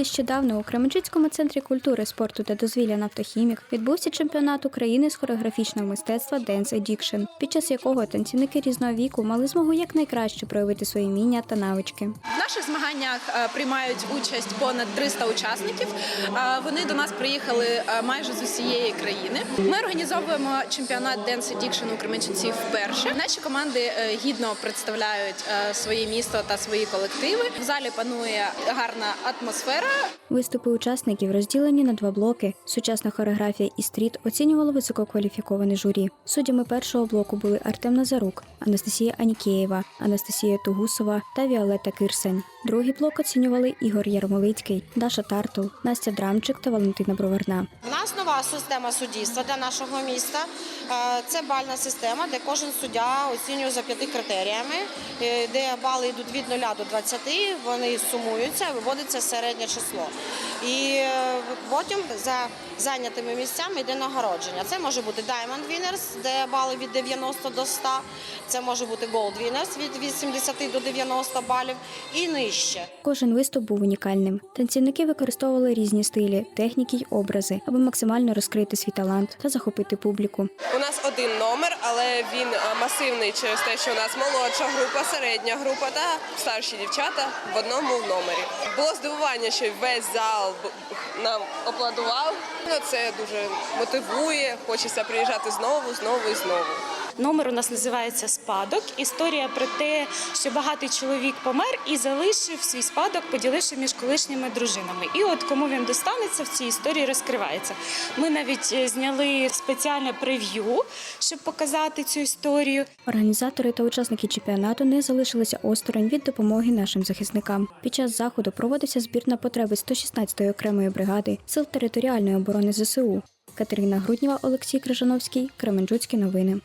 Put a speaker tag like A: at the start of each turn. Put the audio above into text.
A: нещодавно у Кременчуцькому центрі культури, спорту та дозвілля «Нафтохімік» відбувся чемпіонат України з хореографічного мистецтва Dance Addiction, під час якого танцівники різного віку мали змогу якнайкраще проявити свої вміння та навички.
B: В наших змаганнях е, приймають участь понад 300 учасників. Е, Вони до нас приїхали е, майже з усієї країни. Ми організовуємо чемпіонат Dance Addiction у Кременчуці вперше. Наші команди гідно представляють своє місто та свої колективи. В залі панує гарна атмосфера.
A: Виступи учасників розділені на два блоки. Сучасна хореографія і стріт оцінювало висококваліфіковане журі. Суддями першого блоку були Артем Назарук, Анастасія Анікєєва, Анастасія Тугусова та Віолетта Кирсень. Другий блок оцінювали Ігор Ярмолицький, Даша Тартул, Настя Драмчик та Валентина Броварна.
C: У нас нова система суддівства для нашого міста. Е, Це бальна система, де кожен суддя оцінює за п'яти критеріями, е, де бали йдуть від 0 до 20, вони сумуються, виводиться середнє число. І е, потім за зайнятими місцями йде нагородження. Це може бути Diamond Winners, де бали від 90 до 100, це може бути Gold Winners від 80 до 90 балів і нижче.
A: Кожен виступ був унікальним. Танцівники використовували різні стилі, техніки й образи, аби максимально розкрити свій талант та захопити публіку.
D: У нас один номер, але він е, масивний через те, що у нас молодша група, середня група та старші дівчата в одному номері. Було здивування, що весь зал нам аплодував. Ну, Це дуже мотивує. Хочеться приїжджати знову, знову і знову.
E: Номер у нас називається Спадок. Історія про те, що багатий чоловік помер і залишив свій спадок, поділивши між колишніми дружинами. І от кому він достанеться в цій історії розкривається. Ми навіть е, зняли спеціальне прев'ю, щоб показати цю історію.
A: Організатори та учасники чемпіонату не залишилися осторонь від допомоги нашим захисникам. Під час заходу проводився збір на потреби 116-ї окремої бригади сил територіальної оборони ЗСУ. Катерина Грудніва, Олексій Крижановський, Кременчуцькі новини.